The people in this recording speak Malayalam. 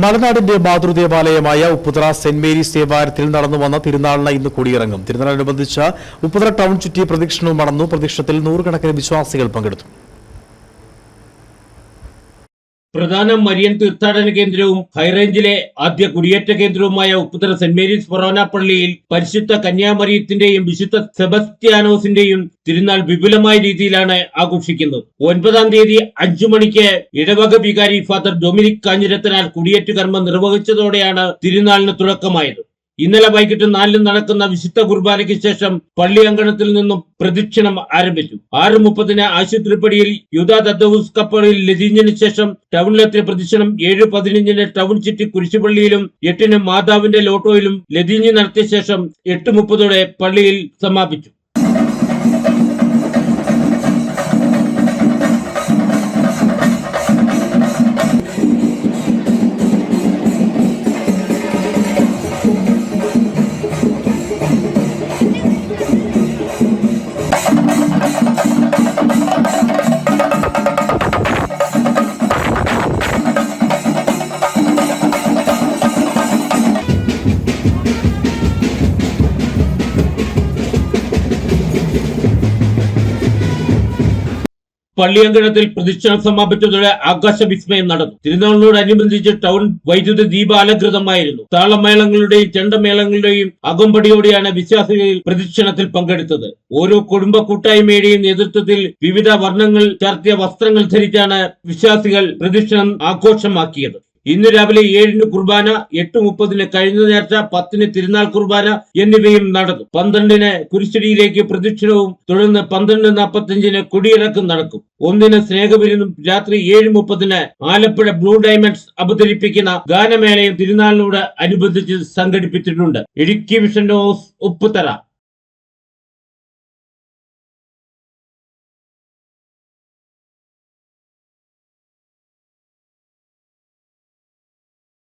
മലനാടിന്റെ മാതൃദേവാലയമായ ഉപ്പുതറ സെന്റ് മേരീസ് ദേവാലയത്തിൽ നടന്നു വന്ന തിരുനാളിന് ഇന്ന് കൊടിയിറങ്ങും. തിരുനാളിനനുബന്ധിച്ച് ഉപ്പുതറ ടൗൺ ചുറ്റി പ്രദക്ഷിണവും നടന്നു പ്രദക്ഷിണത്തിൽ നൂറുകണക്കിന് വിശ്വാസികൾ പങ്കെടുത്തു. പ്രധാന മരിയൻ തീർത്ഥാടന കേന്ദ്രവും ഹൈറേഞ്ചിലെ ആദ്യ കുടിയേറ്റ കേന്ദ്രവുമായ ഉപ്പുതറ സെന്റ് മേരീസ് ഫൊറോന പള്ളിയിൽ പരിശുദ്ധ കന്യാമറിയത്തിന്റെയും വിശുദ്ധ സെബസ്ത്യാനോസിന്റെയും തിരുനാൾ വിപുലമായ രീതിയിലാണ് ആഘോഷിക്കുന്നത്. ഒൻപതാം തീയതി അഞ്ചു മണിക്ക് ഇടവക വികാരി ഫാദർ ഡൊമിനിക് കാഞ്ഞിരത്തിനാൽ കുടിയേറ്റ കർമ്മം നിർവഹിച്ചതോടെയാണ് തിരുനാളിന് തുടക്കമായത്. ഇന്നലെ വൈകിട്ട് നാലിന് നടക്കുന്ന വിശുദ്ധ കുർബാനയ്ക്ക് ശേഷം പള്ളി അങ്കണത്തിൽ നിന്നും പ്രദക്ഷിണം ആരംഭിച്ചു. ആറ് മുപ്പതിന് ആശുപത്രിപ്പടിയിൽ യുദ്ധ ദത്തവൂസ് കപ്പലിൽ ലതിഞ്ഞതിന് ശേഷം ടൗണിലെത്തിയ പ്രദക്ഷിണം ഏഴ് പതിനഞ്ചിന് ടൗൺ ചിറ്റി കുരിശുപള്ളിയിലും എട്ടിന് മാതാവിന്റെ ലോട്ടോയിലും ലതിഞ്ഞ് നടത്തിയ ശേഷം എട്ട് മുപ്പതോടെ പള്ളിയിൽ സമാപിച്ചു. പള്ളിയങ്കണത്തിൽ പ്രതിഷ്ഠ സമാപിച്ചതോടെ ആകാശ വിസ്മയം നടന്നു. തിരുനാളിനോടനുബന്ധിച്ച് ടൗൺ വൈദ്യുത ദീപാലകൃതമായിരുന്നു. താളമേളങ്ങളുടെയും ചെണ്ടമേളങ്ങളുടെയും അകമ്പടിയോടെയാണ് വിശ്വാസികൾ പ്രദക്ഷിണത്തിൽ പങ്കെടുത്തത്. ഓരോ കുടുംബ കൂട്ടായ്മയുടെയും നേതൃത്വത്തിൽ വിവിധ വർണങ്ങൾ ചർത്തിയ വസ്ത്രങ്ങൾ ധരിച്ചാണ് വിശ്വാസികൾ പ്രദക്ഷിണം ആഘോഷമാക്കിയത്. ഇന്ന് രാവിലെ ഏഴിന് കുർബാന എട്ട് മുപ്പതിന് കഴിഞ്ഞ നേർച്ച പത്തിന് തിരുനാൾ കുർബാന എന്നിവയും നടക്കും. പന്ത്രണ്ടിന് കുരിശടിയിലേക്ക് പ്രദക്ഷിണവും തുടർന്ന് പന്ത്രണ്ട് നാൽപ്പത്തിയഞ്ചിന് കൊടിയിറക്കം നടക്കും. ഒന്നിന് സ്നേഹവിരുന്നും രാത്രി ഏഴ് മുപ്പതിന് ആലപ്പുഴ ബ്ലൂ ഡയമണ്ട്സ് അവതരിപ്പിക്കുന്ന ഗാനമേളയും തിരുനാളിനോട് അനുബന്ധിച്ച് സംഘടിപ്പിച്ചിട്ടുണ്ട്. Idukki vision house Upputhara.